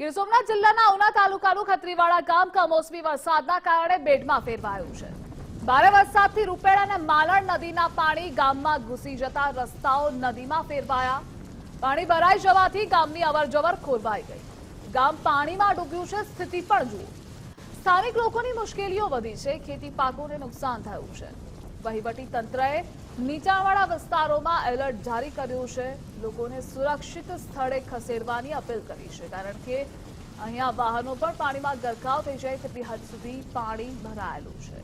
ગીર સોમનાથ જિલ્લાના ઉના તાલુકાનું ખત્રીવાડા ગામ કમોસમી વરસાદના કારણે બેડમાં ફેરવાયું છે. ભારે વરસાદથી રૂપેણ અને માલણ નદીના પાણી ગામમાં ઘૂસી જતા રસ્તાઓ નદીમાં ફેરવાયા. પાણી ભરાઈ જવાથી ગામની અવરજવર ખોરવાઈ ગઈ. ગામ પાણીમાં ડૂબ્યું છે, સ્થિતિ પણ જુઓ. સ્થાનિક લોકોની મુશ્કેલીઓ વધી છે, ખેતી પાકોને નુકસાન થયું છે. વહીવટી તંત્રએ નીચાણવાળા વિસ્તારોમાં એલર્ટ જારી કર્યું છે. લોકોને સુરક્ષિત સ્થળે ખસેડવાની અપીલ કરી છે, કારણ કે અહીંયા વાહનો પણ પાણીમાં ગરકાવ થઈ જાય તેટલી હદ સુધી પાણી ભરાયેલું છે.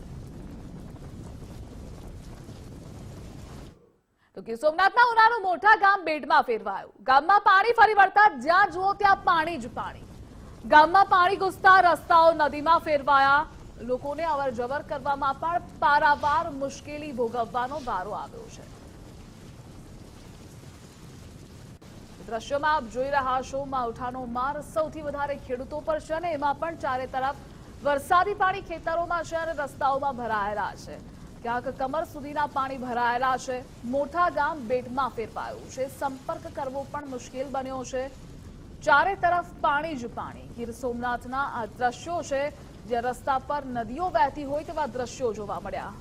તો કે સોમનાથના ઉનાનું મોટા ગામ બેડમાં ફેરવાયું. ગામમાં પાણી ફરી વળતા જ્યાં જુઓ ત્યાં પાણી જ પાણી. ગામમાં પાણી ઘૂસતા રસ્તાઓ નદીમાં ફેરવાયા. લોકોને અવર જવર કરવામાં પણ પારાવાર મુશ્કેલી ભોગવવાનો વારો આવ્યો છે. દ્રશ્યોમાં આપ જોઈ રહ્યા છો માવઠાનો માર સૌથી વધારે ખેડૂતો પર છે અને એમાં પણ ચારે તરફ વરસાદી પાણી ખેતરોમાં છે અને રસ્તાઓમાં ભરાયેલા છે. ક્યાંક કમર સુધીના પાણી ભરાયેલા છે. મોટા ગામ બેટમાં ફેરવાયું છે. સંપર્ક કરવો પણ મુશ્કેલ બન્યો છે. ચારે તરફ પાણી જ પાણી. ગીર સોમનાથના આ દ્રશ્યો છે. જે રસ્તા પર નદીઓ વહેતી હોય તેવા દ્રશ્યો જોવા મળ્યા.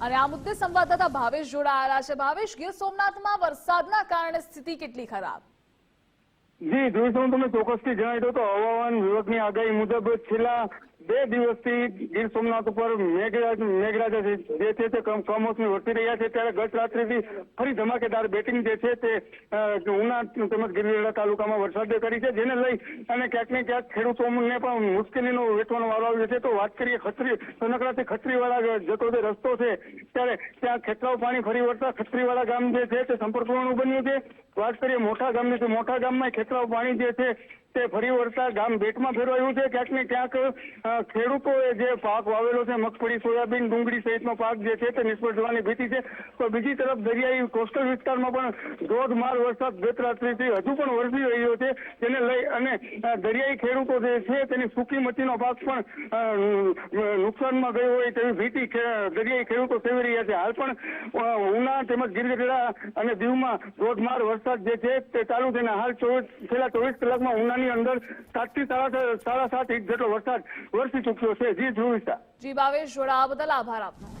અને આ મુદ્દે સંવાદદાતા ભાવેશ જોડાયેલા છે. ભાવેશ, ગીર સોમનાથમાં વરસાદના કારણે સ્થિતિ કેટલી ખરાબ? જી જોઈશું તમે ચોક્કસથી જણાવી દો તો હવામાન વિભાગની આગાહી મુજબ છેલ્લા બે દિવસથી ગીર સોમનાથ ઉપર મેઘરાજ મેઘરાજા જે છે તે કમોસમી વરસી રહ્યા છે. ત્યારે ગત રાત્રિથી ફરી ધમાકેદાર બેટિંગ જે છે તે ઉના તેમજ ગીરગઢડા તાલુકામાં વરસાદે કરી છે. જેને લઈ અને ક્યાંક ને ક્યાંક ખેડૂતોને પણ મુશ્કેલીનો વેઠવાનો વારો આવ્યો છે. તો વાત કરીએ ખત્રી સનકડાથી ખત્રીવાળા જતો જે રસ્તો છે, ત્યારે ત્યાં ખેતરાઓ પાણી ફરી વળતા ખત્રીવાળા ગામ જે છે તે સંપર્કવાનું બન્યું છે. વાત કરીએ મોટા ગામની મોટા ગામમાં ખેતરાઓ પાણી જે છે તે ફરી વળતા ગામ ભેટમાં ફેરવાયું છે. ક્યાંક ને ક્યાંક ખેડૂતોએ જે પાક વાવેલો છે, મગફળી, સોયાબીન, ડુંગળી સહિતનો પાક જે છે તે નિષ્ફળ જવાની ભીતિ છે. તો બીજી તરફ દરિયાઈ કોસ્ટલ વિસ્તારમાં પણ ધોધમાર વરસાદ ગત રાત્રિથી હજુ પણ વરસી રહ્યો છે. જેને લઈ અને દરિયાઈ ખેડૂતો જે છે તેની સૂકી મચ્છીનો પાક પણ નુકસાનમાં ગયો હોય તેવી ભીતિ દરિયાઈ ખેડૂતો સેવી રહ્યા છે. હાલ પણ ઉના તેમજ ગીરગઢડા અને દીવમાં ધોધમાર વરસાદ જે છે તે ચાલુ છે અને હાલ ચોવીસ, છેલ્લા ચોવીસ કલાકમાં ઉનાની અંદર સાતથી સાડા સાડા સાત ઇંચ જેટલો વરસાદ વરસી ચુક્યો છે. જી ધ્રુવિતા. જી ભાવેશ જોડા બદલ આભાર આપનો.